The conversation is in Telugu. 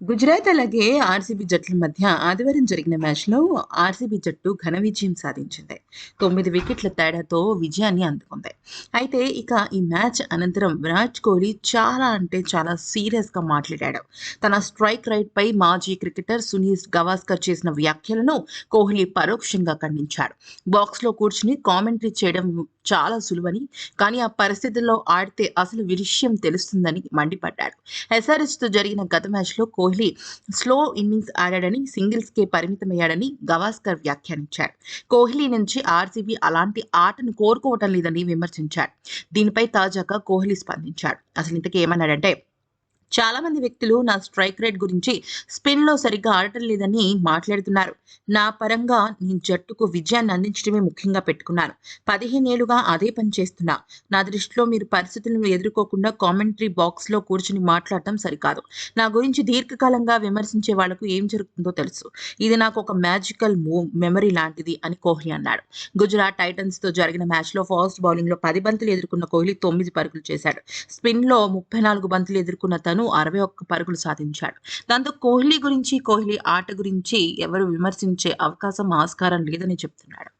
గుజరాత్ అలాగే ఆర్సీబీ జట్ల మధ్య ఆదివారం జరిగిన మ్యాచ్లో ఆర్సీబీ జట్టు ఘన విజయం సాధించింది. తొమ్మిది వికెట్ల తేడాతో విజయాన్ని అందుకుంది. అయితే ఇక ఈ మ్యాచ్ అనంతరం విరాట్ కోహ్లీ చాలా అంటే చాలా సీరియస్గా మాట్లాడాడు. తన స్ట్రైక్ రైట్పై మాజీ క్రికెటర్ సునీల్ గవాస్కర్ చేసిన వ్యాఖ్యలను కోహ్లీ పరోక్షంగా ఖండించాడు. బాక్స్లో కూర్చుని కామెంటరీ చేయడం చాలా సులువని కానీ ఆ పరిస్థితుల్లో ఆడితే అసలు విషయం తెలుస్తుందని మండిపడ్డాడు. ఎస్ఆర్ఎస్తో జరిగిన గత మ్యాచ్లో కోహ్లీ కోహ్లీ స్లో ఇన్నింగ్స్ ఆడాడని సింగిల్స్కే పరిమితమయ్యాడని గవాస్కర్ వ్యాఖ్యానించాడు కోహ్లీ నుంచి ఆర్సీబీ అలాంటి ఆటను కోరుకోవటం లేదని విమర్శించాడు దీనిపై తాజాగా కోహ్లీ స్పందించాడు. అసలు ఇంతకీ ఏమన్నాడంటే చాలా మంది వ్యక్తులు నా స్ట్రైక్ రేట్ గురించి స్పిన్లో సరిగ్గా ఆడటం లేదని మాట్లాడుతున్నారు. నా పరంగా నేను జట్టుకు విజయాన్ని అందించడమే ముఖ్యంగా పెట్టుకున్నాను. పదిహేనేళ్ళుగా అదే పని చేస్తున్నా. నా దృష్టిలో మీరు పరిస్థితులను ఎదుర్కోకుండా కామెంటరీ బాక్స్లో కూర్చుని మాట్లాడటం సరికాదు. నా గురించి దీర్ఘకాలంగా విమర్శించే వాళ్ళకు ఏం జరుగుతుందో తెలుసు. ఇది నాకు ఒక మ్యాజికల్ మూవ్ మెమరీ లాంటిది అని కోహ్లీ అన్నాడు. గుజరాత్ టైటన్స్తో జరిగిన మ్యాచ్లో ఫాస్ట్ బౌలింగ్లో పది బంతులు ఎదుర్కొన్న కోహ్లీ తొమ్మిది పరుగులు చేశాడు. స్పిన్లో ముప్పై నాలుగు బంతులు ఎదుర్కొన్న తను అరవై ఒక్క పరుగులు సాధించాడు. దాంతో కోహ్లీ గురించి కోహ్లీ ఆట గురించి ఎవరు విమర్శించే అవకాశం ఆస్కారం లేదని చెప్తున్నాడు.